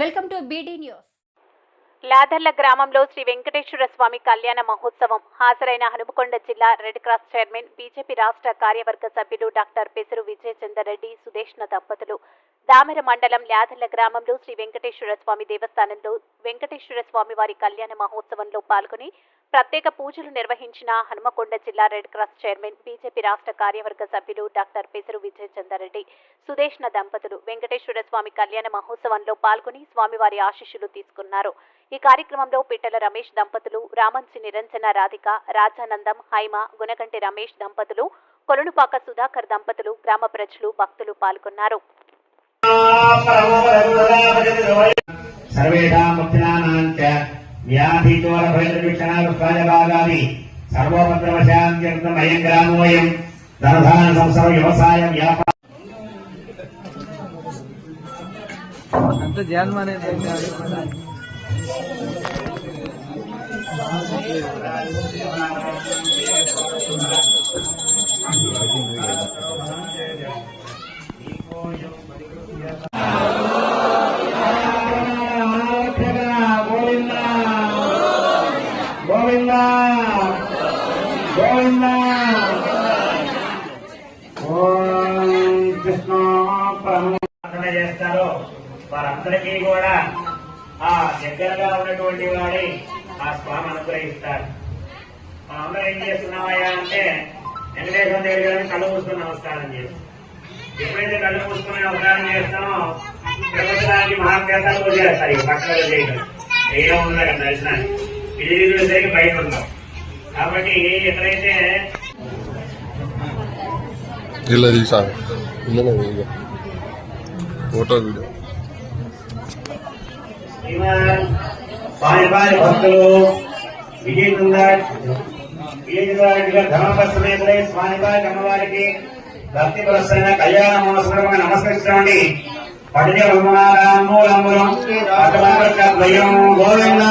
Welcome to BD news Ladarla గ్రామంలో శ్రీ వెంకటేశ్వర స్వామి కళ్యాణ మహోత్సవం హాజరైన హనుమకొండ జిల్లా రెడ్ క్రాస్ చైర్మన్ బీజేపీ రాష్ట్ర కార్యవర్గ సభ్యులు డాక్టర్ పెసరు విజయచందర్ రెడ్డి సుదేష్ణ దంపతులు. దామెర మండలం లాదర్ల గ్రామంలో శ్రీ వెంకటేశ్వర స్వామి దేవస్థానంలో వెంకటేశ్వర స్వామి వారి కళ్యాణ మహోత్సవంలో పాల్గొని ప్రత్యేక పూజలు నిర్వహించిన హనుమకొండ జిల్లా రెడ్ క్రాస్ చైర్మన్ బీజేపీ రాష్ట్ర కార్యవర్గ సభ్యులు డాక్టర్ పెసరు విజయచందర్ రెడ్డి సుదేష్ణ దంపతులు వెంకటేశ్వర స్వామి కళ్యాణ మహోత్సవంలో పాల్గొని స్వామివారి ఆశీస్సులు తీసుకున్నారు. ఈ కార్యక్రమంలో పిట్టల రమేష్ దంపతులు రామంచి నిరంజన రాధిక రాజానందం హైమ గుణకంటి రమేష్ దంపతులు కొలనుపాక సుధాకర్ దంపతులు గ్రామ ప్రజలు భక్తులు పాల్గొన్నారు. సర్వేషాం వ్యాధితోల చ వ్యాధిచోరభైరవీక్షణాలుష్టాయభాగాది సర్వోపద్రవశాంత్యర్థం అయం గ్రామోయం ధనధాన సంసర్వ వ్యవసాయ వ్యాపార. అంత జాన్మానే గోవింద గోవింద గోవింద ఓం కృష్ణ ప్రార్థన చేస్తారో వారందరికీ కూడా ఆ దగ్గరగా ఉన్నటువంటి వాడి ఆ స్వామి అనుగ్రహిస్తారు. మనందరం ఏం చేస్తున్నామయ్యా అంటే వెంకటేశ్వర దేవి గారిని కళ్ళు మూసుకుని నమస్కారం చేస్తాం ఎప్పుడైతే కళ్ళు మూసుకుని నమస్కారం చేస్తామో తిరుపతి మహాత్యాసాలు చేస్తారు ఈ పక్కన చేయడం. ఏముంది దర్శనానికి? ఇండివిజువల్ దగ్గర బయట ఉన్నాం. కాబట్టి ఎక్కడైతే ఇలా తీసారు ఇళ్ళలో వీడియో ఫోటో వీడియో. సాయిబాయి భక్తులు విజయనగర్ స్వామిబాయి అమ్మవారికి భక్తి కళ్యాణ మహోత్సవంగా నమస్కరించండి. బ్రహ్మనారాయణ మూలమూలం గోవిందా